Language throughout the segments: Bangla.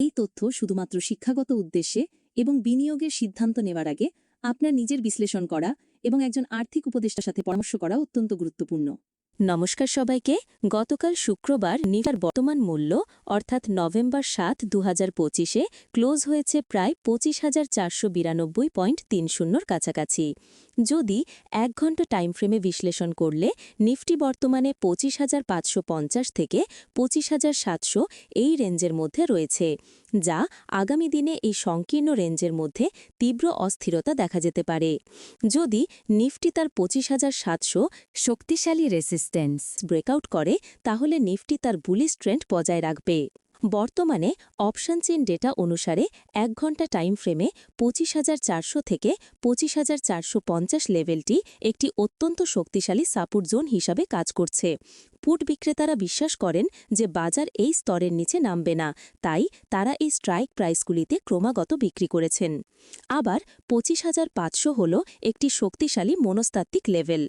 এই তথ্য শুধুমাত্র শিক্ষাগত উদ্দেশ্যে এবং বিনিয়োগের সিদ্ধান্ত নেওয়ার আগে আপনার নিজের বিশ্লেষণ করা এবং একজন আর্থিক উপদেষ্টার সাথে পরামর্শ করা অত্যন্ত গুরুত্বপূর্ণ। নমস্কার সবাইকে, গতকাল শুক্রবার নিফার বর্তমান মূল্য, অর্থাৎ নভেম্বর সাত দু হাজার পঁচিশে, ক্লোজ হয়েছে প্রায় পঁচিশ হাজার চারশো বিরানব্বই পয়েন্ট তিন শূন্যর কাছাকাছি। যদি এক ঘণ্টা টাইম ফ্রেমে বিশ্লেষণ করলে, নিফটি বর্তমানে পঁচিশ হাজার পাঁচশো পঞ্চাশ থেকে পঁচিশ হাজার সাতশো এই রেঞ্জের মধ্যে রয়েছে, যা আগামী দিনে এই সংকীর্ণ রেঞ্জের মধ্যে তীব্র অস্থিরতা দেখা যেতে পারে। যদি নিফটি তার পঁচিশ হাজার সাতশো শক্তিশালী রেসিস্ট্যান্স ব্রেকআউট করে তাহলে নিফটি তার বুলিশ ট্রেন্ড বজায় রাখবে। বর্তমানে অপশন চেন ডেটা অনুসারে এক ঘণ্টা টাইম ফ্রেমে পঁচিশ হাজার চারশো থেকে পঁচিশ হাজার চারশো পঞ্চাশ লেভেলটি একটি অত্যন্ত শক্তিশালী সাপোর্ট জোন হিসাবে কাজ করছে। পুট বিক্রেতারা বিশ্বাস করেন যে বাজার এই স্তরের নিচে নামবে না, তাই তারা এই স্ট্রাইক প্রাইসগুলিতে ক্রমাগত বিক্রি করেছেন। আবার পঁচিশ হাজার পাঁচশো হল একটি শক্তিশালী মনস্তাত্ত্বিক লেভেল।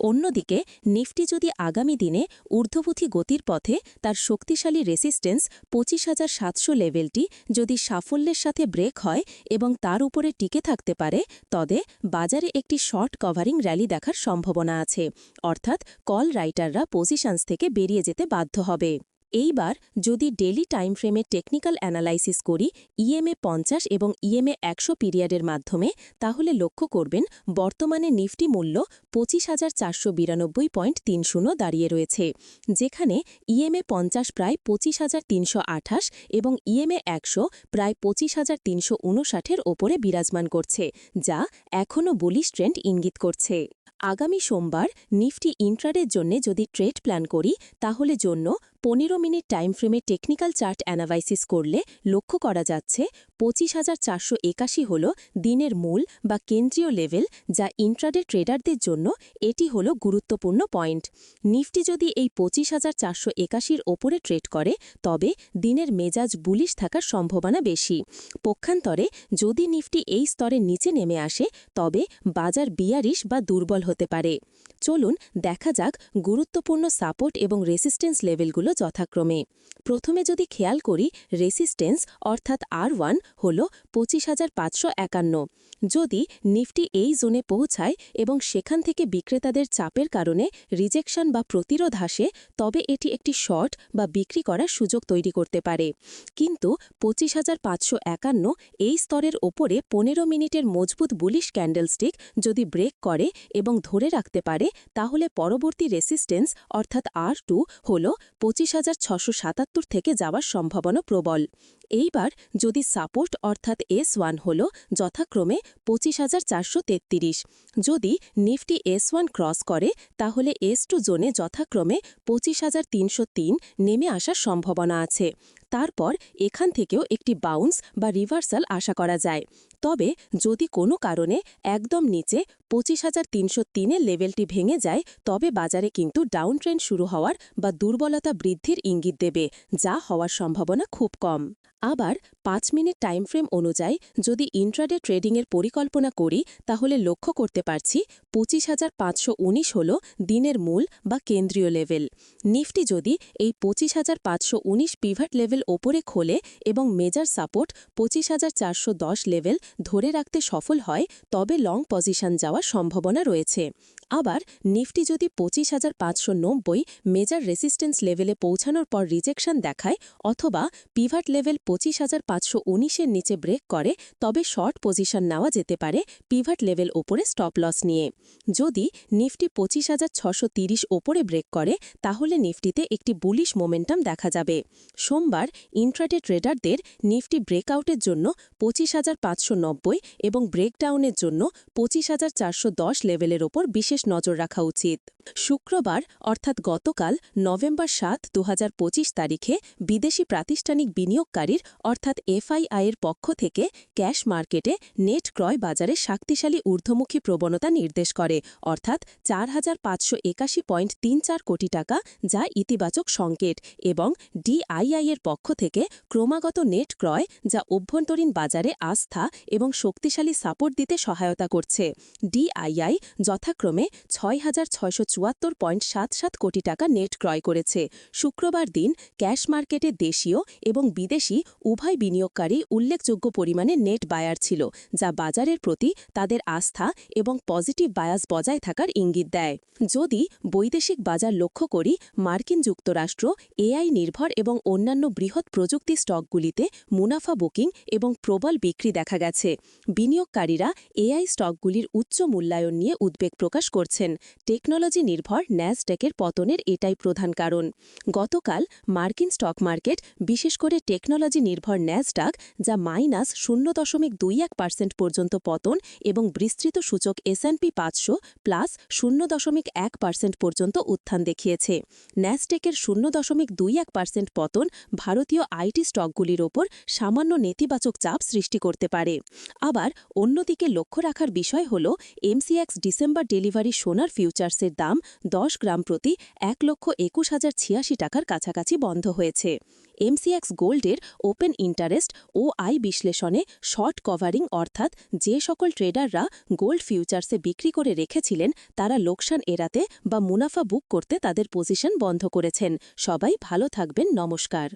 অন্যদিকে, নিফটি যদি আগামী দিনে ঊর্ধ্বপথী গতির পথে তার শক্তিশালী রেসিস্টেন্স পঁচিশ হাজার সাতশো লেভেলটি যদি সাফল্যের সাথে ব্রেক হয় এবং তার উপরে টিকে থাকতে পারে, তবে বাজারে একটি শর্ট কভারিং র্যালি দেখার সম্ভাবনা আছে। অর্থাৎ কল রাইটাররা পজিশনস থেকে বেরিয়ে যেতে বাধ্য হবে। এইবার যদি ডেলি টাইম ফ্রেমে টেকনিক্যাল অ্যানালাইসিস করি ইএমএ পঞ্চাশ এবং ইএমএ একশো পিরিয়ডের মাধ্যমে, তাহলে লক্ষ্য করবেন বর্তমানে নিফটি মূল্য পঁচিশ হাজার চারশো বিরানব্বই পয়েন্ট তিন শূন্য দাঁড়িয়ে রয়েছে, যেখানে ইএমএ পঞ্চাশ প্রায় পঁচিশ হাজার তিনশো আঠাশ এবং ইএমএ একশো প্রায় পঁচিশ হাজার তিনশো উনষাটের ওপরে বিরাজমান করছে, যা এখনও বুলিশ ট্রেন্ড ইঙ্গিত করছে। আগামী সোমবার নিফটি ইন্ট্রাডের জন্য যদি ট্রেড প্ল্যান করি, তাহলে জন্য পনেরো মিনিট টাইম ফ্রেমে টেকনিক্যাল চার্ট অ্যানালাইসিস করলে লক্ষ্য করা যাচ্ছে পঁচিশ হাজার চারশো একাশি হল দিনের মূল বা কেন্দ্রীয় লেভেল যা ইন্ট্রাডে ট্রেডারদের জন্য এটি হল গুরুত্বপূর্ণ পয়েন্ট। নিফটি যদি এই পঁচিশ হাজার চারশো একাশির ওপরে ট্রেড করে, তবে দিনের মেজাজ বুলিশ থাকার সম্ভাবনা বেশি। পক্ষান্তরে যদি নিফটি এই স্তরের নিচে নেমে আসে, তবে বাজার বিয়ারিশ বা দুর্বল হতে পারে। চলুন দেখা যাক গুরুত্বপূর্ণ সাপোর্ট এবং রেসিস্টেন্স লেভেলগুলো যথাক্রমে। প্রথমে যদি খেয়াল করি রেসিস্টেন্স অর্থাৎ আর ওয়ান হল পঁচিশ হাজার পাঁচশো একান্ন। যদি নিফটি এই জোনে পৌঁছায় এবং সেখান থেকে বিক্রেতাদের চাপের কারণে রিজেকশন বা প্রতিরোধ আসে, তবে এটি একটি শর্ট বা বিক্রি করার সুযোগ তৈরি করতে পারে। কিন্তু পঁচিশ হাজার পাঁচশো একান্ন এই স্তরের ওপরে পনেরো মিনিটের মজবুত বুলিশ ক্যান্ডেলস্টিক যদি ব্রেক করে এবং ধরে রাখতে পারে, তাহলে পরবর্তী রেসিস্টেন্স অর্থাৎ আর টু হল পঁচিশ হাজার ছশো সাতাত্তর থেকে যাওয়ার সম্ভাবনা প্রবল। এইবার যদি সাপোর্ট অর্থাৎ এস ওয়ান হল যথাক্রমে পঁচিশ হাজার চারশো তেত্রিশ। যদি নিফটি এস ওয়ান ক্রস করে, তাহলে এস টু জোনে যথাক্রমে পঁচিশ হাজার তিনশো তিন নেমে আসার সম্ভাবনা আছে। তারপর এখান থেকেও একটি বাউন্স বা রিভার্সাল আশা করা যায়। তবে যদি কোনো কারণে একদম নিচে পঁচিশ হাজার তিনশো তিনের লেভেলটি ভেঙে যায়, তবে বাজারে কিন্তু ডাউন ট্রেন্ড শুরু হওয়ার বা দুর্বলতা বৃদ্ধির ইঙ্গিত দেবে, যা হওয়ার সম্ভাবনা খুব কম। আবার পাঁচ মিনিট টাইম ফ্রেম অনুযায়ী যদি ইন্ট্রাডে ট্রেডিংয়ের পরিকল্পনা করি, তাহলে লক্ষ্য করতে পারছি পঁচিশ হাজার পাঁচশো উনিশ হল দিনের মূল বা কেন্দ্রীয় লেভেল নিফটি যদি এই পঁচিশ হাজার পাঁচশো উনিশ পিভাট লেভেল ওপরে খোলে এবং মেজার সাপোর্ট পঁচিশ হাজার লেভেল ধরে রাখতে সফল হয়, তবে লং পজিশন যাওয়ার সম্ভাবনা রয়েছে। আবার, নিফটি যদি পঁচিশ হাজার মেজার রেসিস্টেন্স লেভেলে পৌঁছানোর পর রিজেকশন দেখায় অথবা পিভাট লেভেল পঁচিশ হাজার পাঁচশো উনিশের নিচে ব্রেক করে, তবে শর্ট পজিশন নেওয়া যেতে পারে পিভাট লেভেল ওপরে স্টপ লস নিয়ে। যদি নিফটি পঁচিশ হাজার ছশো তিরিশ ওপরে ব্রেক করে, তাহলে নিফটিতে একটি বুলিশ মোমেন্টাম দেখা যাবে। সোমবার ইন্ট্রাডে ট্রেডারদের নিফটি ব্রেকআউটের জন্য পঁচিশ হাজার পাঁচশো নব্বই এবং ব্রেকডাউনের জন্য পঁচিশ হাজার চারশো দশ লেভেলের ওপর বিশেষ নজর রাখা উচিত। শুক্রবার, অর্থাৎ গতকাল, নভেম্বর সাত দু তারিখে বিদেশি প্রাতিষ্ঠানিক বিনিয়োগকারীর, অর্থাৎ এফআইআইয়ের পক্ষ থেকে ক্যাশ মার্কেটে নেট ক্রয় বাজারে শক্তিশালী ঊর্ধ্বমুখী প্রবণতা নির্দেশ করে, অর্থাৎ চার হাজার পাঁচশো একাশি পয়েন্ট তিন চার কোটি টাকা যা ইতিবাচক সংকেত এবং ডিআইআইয়ের পক্ষ পক্ষ থেকে ক্রমাগত নেট ক্রয়, যা অভ্যন্তরীণ বাজারে আস্থা এবং শক্তিশালী সাপোর্ট দিতে সহায়তা করছে। ডিআইআই যথাক্রমে ছয় হাজার ছয়শো চুয়াত্তর পয়েন্ট সাত সাত কোটি টাকা নেট ক্রয় করেছে। শুক্রবার দিন ক্যাশ মার্কেটে দেশীয় এবং বিদেশি উভয় বিনিয়োগকারী উল্লেখযোগ্য পরিমাণে নেট বায়ার ছিল, যা বাজারের প্রতি তাদের আস্থা এবং পজিটিভ বায়াস বজায় থাকার ইঙ্গিত দেয়। যদি বৈদেশিক বাজার লক্ষ্য করি, মার্কিন যুক্তরাষ্ট্র এআই নির্ভর এবং অন্যান্য বৃহৎ প্রযুক্তি স্টকগুলিতে মুনাফা বুকিং এবং প্রবল বিক্রি দেখা গেছে। বিনিয়োগকারীরা এআই স্টকগুলির উচ্চ মূল্যায়ন নিয়ে উদ্বেগ প্রকাশ করছেন। টেকনোলজি নির্ভর ন্যাসডেকের পতনের এটাই প্রধান কারণ। গতকাল মার্কিন স্টক মার্কেট, বিশেষ করে টেকনোলজি নির্ভর ন্যাসডাক, যা মাইনাস শূন্য দশমিক দুই এক পার্সেন্ট পর্যন্ত পতন এবং বিস্তৃত সূচক এসএনপি পাঁচশো প্লাস শূন্য দশমিক এক পার্সেন্ট পর্যন্ত উত্থান দেখিয়েছে। ন্যাসডেকের শূন্য দশমিক দুই এক পার্সেন্ট পতন ভারতীয় আইটি স্টকগুলির ওপর সামান্য নেতিবাচক চাপ সৃষ্টি করতে পারে। আবার অন্যদিকে লক্ষ্য রাখার বিষয় হল, এমসিএক্স ডিসেম্বর ডেলিভারি সোনার ফিউচার্সের দাম দশ গ্রাম প্রতি এক লক্ষ একুশ হাজার ছিয়াশি টাকার কাছাকাছি বন্ধ হয়েছে। এমসিএক্স গোল্ডের ওপেন ইন্টারেস্ট ও আই বিশ্লেষণে শর্ট কভারিং অর্থাৎ যে সকল ট্রেডাররা গোল্ড ফিউচার্সে বিক্রি করে রেখেছিলেন, তারা লোকসান এড়াতে বা মুনাফা বুক করতে তাদের পজিশন বন্ধ করেছেন। সবাই ভালো থাকবেন, নমস্কার।